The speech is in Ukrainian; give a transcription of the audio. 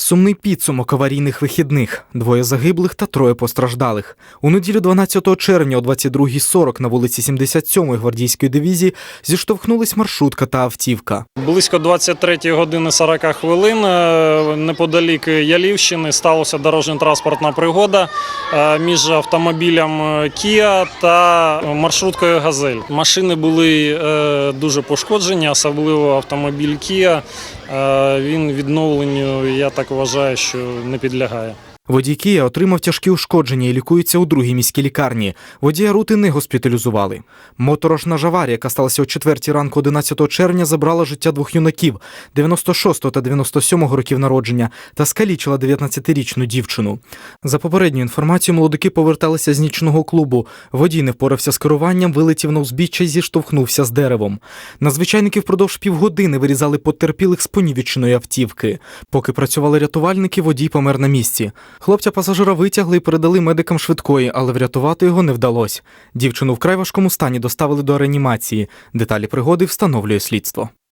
Сумний підсумок аварійних вихідних: двоє загиблих та троє постраждалих. У неділю 12 червня о 22.40 на вулиці 77-ї гвардійської дивізії зіштовхнулись маршрутка та автівка. Близько 23 години 40 хвилин е, неподалік Ялівщини сталася дорожньо-транспортна пригода е, між автомобілем е, Kia та маршруткою Газель. Машини були е, дуже пошкоджені, особливо автомобіль. Е, Він відновленню, я так вважаю, що не підлягає. Водій Кія отримав тяжкі ушкодження і лікується у другій міській лікарні. Водія рути не госпіталізували. Моторошна ж аварія, яка сталася о 4 ранку 11 червня, забрала життя двох юнаків 96 та 97 років народження та скалічила 19-річну дівчину. За попередньою інформацією, молодики поверталися з нічного клубу. Водій не впорався з керуванням, вилетів на узбіччя і зіштовхнувся з деревом. Надзвичайники впродовж півгодини вирізали потерпілих з понівіченої автівки. Поки працювали рятувальники, водій помер на місці. Хлопця пасажира витягли і передали медикам швидкої, але врятувати його не вдалося. Дівчину вкрай важкому стані доставили до реанімації. Деталі пригоди встановлює слідство.